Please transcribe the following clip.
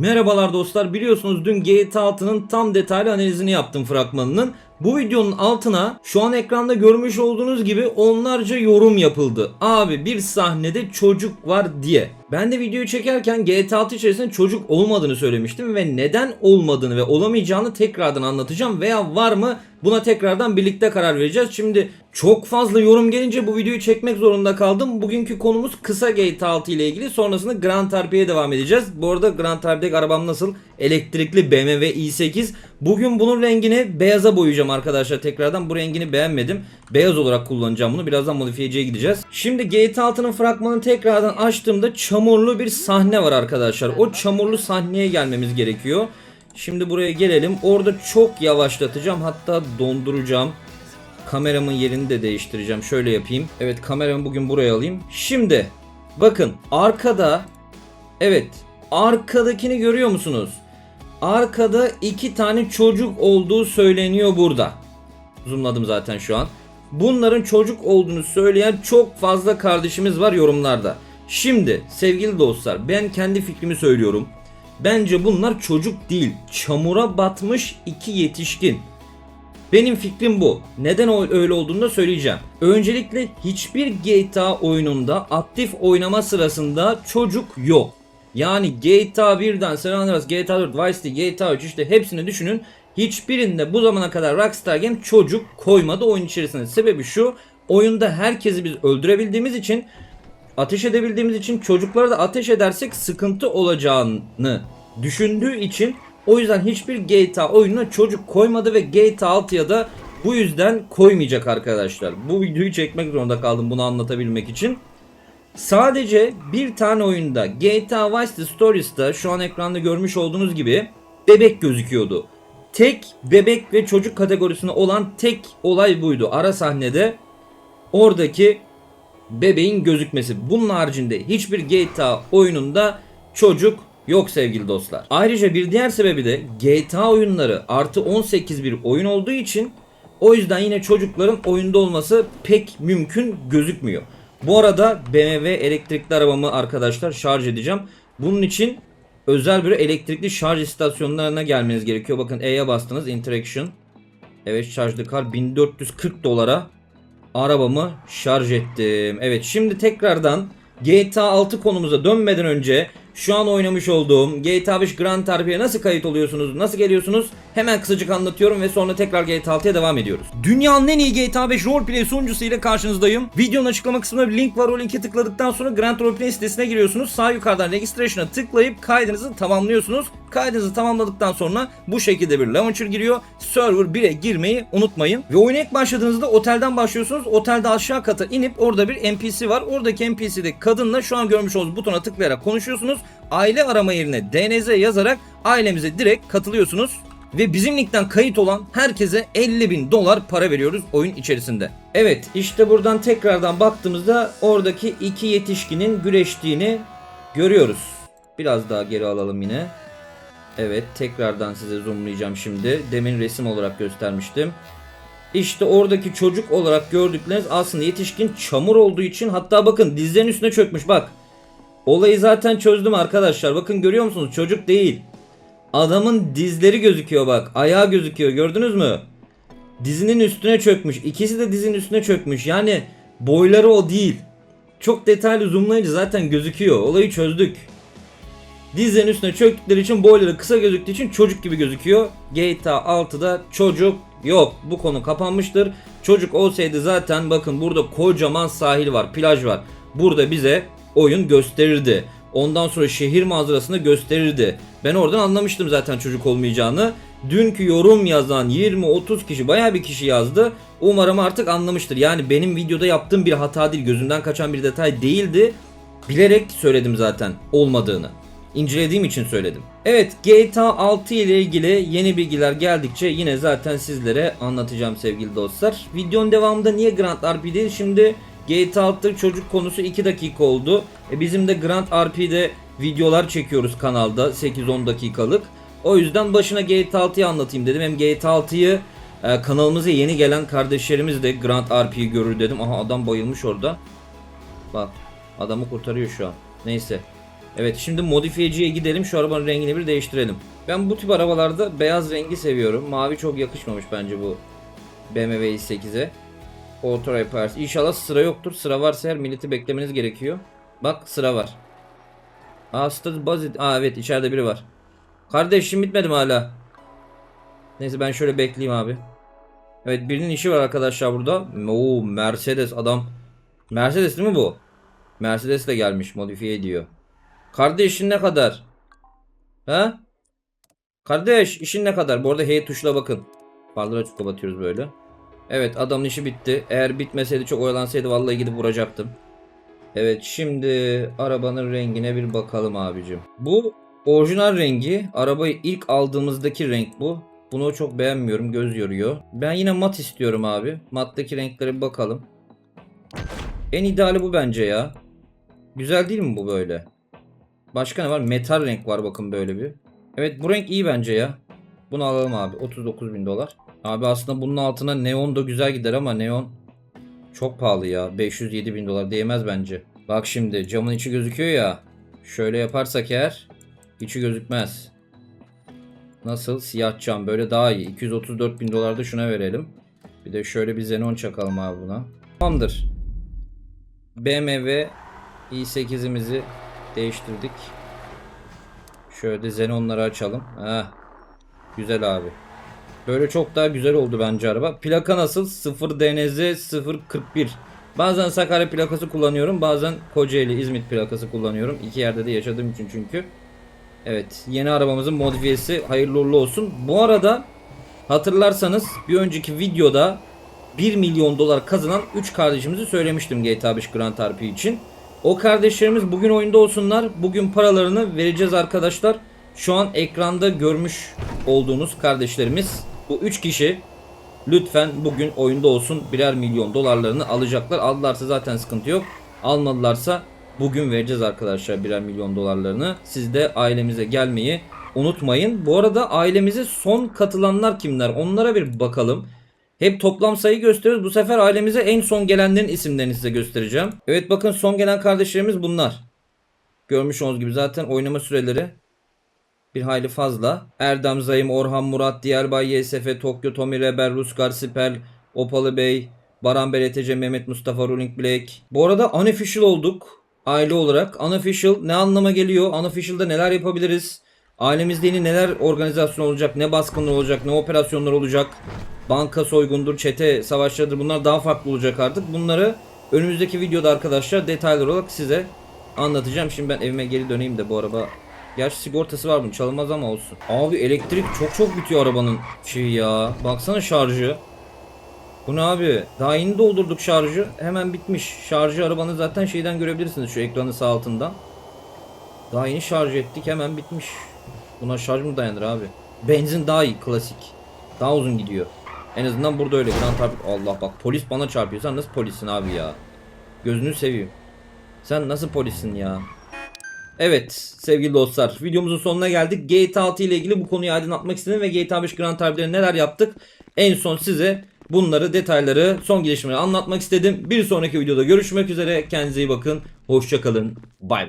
Merhabalar dostlar biliyorsunuz dün GTA 6'nın tam detaylı analizini yaptım fragmanının. Bu videonun altına şu an ekranda görmüş olduğunuz gibi onlarca yorum yapıldı. Abi bir sahnede çocuk var diye. Ben de videoyu çekerken GTA 6 içerisinde çocuk olmadığını söylemiştim ve neden olmadığını ve olamayacağını tekrardan anlatacağım veya var mı buna tekrardan birlikte karar vereceğiz. Şimdi çok fazla yorum gelince bu videoyu çekmek zorunda kaldım. Bugünkü konumuz kısa GTA 6 ile ilgili. Sonrasında Grand RP'ye devam edeceğiz. Bu arada Grand RP'deki arabam nasıl? Elektrikli BMW i8. Bugün bunun rengini beyaza boyayacağım arkadaşlar tekrardan. Bu rengini beğenmedim. Beyaz olarak kullanacağım bunu. Birazdan modifiyeciye gideceğiz. Şimdi GTA 6'nın fragmanını tekrardan açtığımda çamurlu bir sahne var arkadaşlar. O çamurlu sahneye gelmemiz gerekiyor. Şimdi buraya gelelim. Orada çok yavaşlatacağım. Hatta donduracağım. Kameramın yerini de değiştireceğim. Şöyle yapayım. Evet kameramı bugün buraya alayım. Şimdi bakın arkada evet arkadakini görüyor musunuz? Arkada iki tane çocuk olduğu söyleniyor burada. Zoomladım zaten şu an. Bunların çocuk olduğunu söyleyen çok fazla kardeşimiz var yorumlarda. Şimdi sevgili dostlar ben kendi fikrimi söylüyorum. Bence bunlar çocuk değil. Çamura batmış iki yetişkin. Benim fikrim bu. Neden öyle olduğunu da söyleyeceğim. Öncelikle hiçbir GTA oyununda aktif oynama sırasında çocuk yok. Yani GTA 1'den San Andreas, GTA 4, Vice City, GTA 3 işte hepsini düşünün. Hiçbirinde bu zamana kadar Rockstar Game çocuk koymadı oyun içerisinde. Sebebi şu. Oyunda herkesi biz öldürebildiğimiz için ateş edebildiğimiz için çocuklara da ateş edersek sıkıntı olacağını düşündüğü için o yüzden hiçbir GTA oyununa çocuk koymadı ve GTA 6'ya da bu yüzden koymayacak arkadaşlar. Bu videoyu çekmek zorunda kaldım bunu anlatabilmek için. Sadece bir tane oyunda GTA Vice City Stories'ta şu an ekranda görmüş olduğunuz gibi bebek gözüküyordu. Tek bebek ve çocuk kategorisine olan tek olay buydu. Ara sahnede oradaki bebeğin gözükmesi. Bunun haricinde hiçbir GTA oyununda çocuk yok sevgili dostlar. Ayrıca bir diğer sebebi de GTA oyunları artı 18 bir oyun olduğu için o yüzden yine çocukların oyunda olması pek mümkün gözükmüyor. Bu arada BMW elektrikli arabamı arkadaşlar şarj edeceğim. Bunun için özel bir elektrikli şarj istasyonlarına gelmeniz gerekiyor. Bakın E'ye bastınız Interaction. Evet şarjlı kar 1440 dolara arabamı şarj ettim. Evet şimdi tekrardan GTA 6 konumuza dönmeden önce şu an oynamış olduğum GTA 5 Grand RP'ye nasıl kayıt oluyorsunuz, nasıl geliyorsunuz hemen kısacık anlatıyorum ve sonra tekrar GTA 6'ya devam ediyoruz. Dünyanın en iyi GTA 5 roleplay sunucusu ile karşınızdayım. Videonun açıklama kısmında bir link var. O linke tıkladıktan sonra Grand Roleplay sitesine giriyorsunuz. Sağ yukarıdan registration'a tıklayıp kaydınızı tamamlıyorsunuz. Kaydınızı tamamladıktan sonra bu şekilde bir launcher giriyor. Server 1'e girmeyi unutmayın. Ve oyuna ilk başladığınızda otelden başlıyorsunuz. Otelde aşağı kata inip orada bir NPC var. Oradaki NPC'de kadınla şu an görmüş olduğunuz butona tıklayarak konuşuyorsunuz. Aile arama yerine DNZ yazarak ailemize direkt katılıyorsunuz. Ve bizim linkten kayıt olan herkese 50 bin dolar para veriyoruz oyun içerisinde. Evet işte buradan tekrardan baktığımızda oradaki iki yetişkinin güreştiğini görüyoruz. Biraz daha geri alalım yine. Evet tekrardan size zoomlayacağım şimdi. Demin resim olarak göstermiştim. İşte oradaki çocuk olarak gördükleriniz aslında yetişkin çamur olduğu için hatta bakın dizlerin üstüne çökmüş bak. Olayı zaten çözdüm arkadaşlar. Bakın görüyor musunuz? Çocuk değil. Adamın dizleri gözüküyor bak. Ayağı gözüküyor. Gördünüz mü? Dizinin üstüne çökmüş. İkisi de dizinin üstüne çökmüş. Yani boyları o değil. Çok detaylı zoomlayınca zaten gözüküyor. Olayı çözdük. Dizlerin üstüne çöktükleri için boyları kısa gözüktüğü için çocuk gibi gözüküyor. GTA 6'da çocuk yok. Bu konu kapanmıştır. Çocuk olsaydı zaten bakın burada kocaman sahil var, plaj var. Burada bize oyun gösterirdi. Ondan sonra şehir manzarasını gösterirdi. Ben oradan anlamıştım zaten çocuk olmayacağını. Dünkü yorum yazan 20-30 kişi bayağı bir kişi yazdı. Umarım artık anlamıştır. Yani benim videoda yaptığım bir hata değil, gözümden kaçan bir detay değildi. Bilerek söyledim zaten olmadığını. İncelediğim için söyledim. Evet GTA 6 ile ilgili yeni bilgiler geldikçe yine zaten sizlere anlatacağım sevgili dostlar. Videonun devamında niye Grand RP değil? Şimdi GTA 6 çocuk konusu 2 dakika oldu. E bizim de Grand RP'de videolar çekiyoruz kanalda 8-10 dakikalık. O yüzden başına GTA 6'yı anlatayım dedim. Hem GTA 6'yı e, kanalımıza yeni gelen kardeşlerimiz de Grand RP'yi görür dedim. Aha adam bayılmış orada. Bak adamı kurtarıyor şu an. Neyse. Evet şimdi modifiyeciye gidelim şu arabanın rengini bir değiştirelim. Ben bu tip arabalarda beyaz rengi seviyorum. Mavi çok yakışmamış bence bu BMW i8'e. Auto Repairs. İnşallah sıra yoktur. Sıra varsa her milleti beklemeniz gerekiyor. Bak sıra var. Aa status basit. Aa evet içeride biri var. Kardeşim bitmedi mi hala? Neyse ben şöyle bekleyeyim abi. Evet birinin işi var arkadaşlar burada. Oo Mercedes adam. Mercedes değil mi bu? Mercedes de gelmiş modifiye ediyor. Kardeş işin ne kadar? Ha? Kardeş işin ne kadar? Bu arada H tuşuna bakın. Farları açıp kapatıyoruz böyle. Evet adamın işi bitti. Eğer bitmeseydi çok oyalansaydı vallahi gidip vuracaktım. Evet şimdi arabanın rengine bir bakalım abicim. Bu orijinal rengi. Arabayı ilk aldığımızdaki renk bu. Bunu çok beğenmiyorum. Göz yoruyor. Ben yine mat istiyorum abi. Mattaki renklere bir bakalım. En ideali bu bence ya. Güzel değil mi bu böyle? Başka ne var? Metal renk var bakın böyle bir. Evet bu renk iyi bence ya. Bunu alalım abi. 39 bin dolar. Abi aslında bunun altına neon da güzel gider ama neon çok pahalı ya. 507 bin dolar değmez bence. Bak şimdi camın içi gözüküyor ya. Şöyle yaparsak eğer içi gözükmez. Nasıl? Siyah cam böyle daha iyi. 234 bin dolarda şuna verelim. Bir de şöyle bir xenon çakalım abi buna. Tamamdır. BMW i8'imizi değiştirdik. Şöyle xenonları açalım. Heh. Güzel abi. Böyle çok daha güzel oldu bence araba. Plaka nasıl? 0 DNZ 041. Bazen Sakarya plakası kullanıyorum. Bazen Kocaeli İzmit plakası kullanıyorum. İki yerde de yaşadığım için çünkü. Evet yeni arabamızın modifiyesi hayırlı uğurlu olsun. Bu arada hatırlarsanız bir önceki videoda 1 milyon dolar kazanan 3 kardeşimizi söylemiştim GTA 5 Grand RP için. O kardeşlerimiz bugün oyunda olsunlar. Bugün paralarını vereceğiz arkadaşlar. Şu an ekranda görmüş olduğunuz kardeşlerimiz bu 3 kişi lütfen bugün oyunda olsun birer milyon dolarlarını alacaklar. Aldılarsa zaten sıkıntı yok. Almadılarsa bugün vereceğiz arkadaşlar birer milyon dolarlarını. Siz de ailemize gelmeyi unutmayın. Bu arada ailemize son katılanlar kimler? Onlara bir bakalım. Hep toplam sayı gösteriyoruz. Bu sefer ailemize en son gelenlerin isimlerini size göstereceğim. Evet bakın son gelen kardeşlerimiz bunlar. Görmüş olduğunuz gibi zaten oynama süreleri bir hayli fazla. Erdem Zayım, Orhan Murat, Diyarbay YSF, Tokyo, Tommy Rebel, Ruskar Sipel, Opalı Bey, Baran BRTC, Mehmet Mustafa, Ruling Black. Bu arada unofficial olduk aile olarak. Unofficial ne anlama geliyor? Unofficial'da neler yapabiliriz? Ailemizde yeni neler organizasyon olacak, ne baskınlar olacak, ne operasyonlar olacak? Banka soygundur, çete savaşlarıdır bunlar daha farklı olacak artık. Bunları önümüzdeki videoda arkadaşlar detaylı olarak size anlatacağım. Şimdi ben evime geri döneyim de bu araba Gerçi sigortası var bunun çalınmaz ama olsun. Abi elektrik çok çok bitiyor arabanın şeyi ya. Baksana şarjı. Bu ne abi? Daha yeni doldurduk şarjı. Hemen bitmiş. Şarjı arabanın zaten şeyden görebilirsiniz şu ekranın sağ altından. Daha yeni şarj ettik hemen bitmiş. Buna şarj mı dayanır abi? Benzin daha iyi klasik. Daha uzun gidiyor. En azından burada öyle. Grand Traffic. Allah bak polis bana çarpıyor. Sen nasıl polissin abi ya? Gözünü seveyim. Sen nasıl polissin ya? Evet sevgili dostlar videomuzun sonuna geldik. GTA 6 ile ilgili bu konuyu aydınlatmak istedim ve GTA 5 Grand Turbo'da neler yaptık en son size bunları detayları son gelişmeleri anlatmak istedim. Bir sonraki videoda görüşmek üzere kendinize iyi bakın. Hoşçakalın. Bay bay.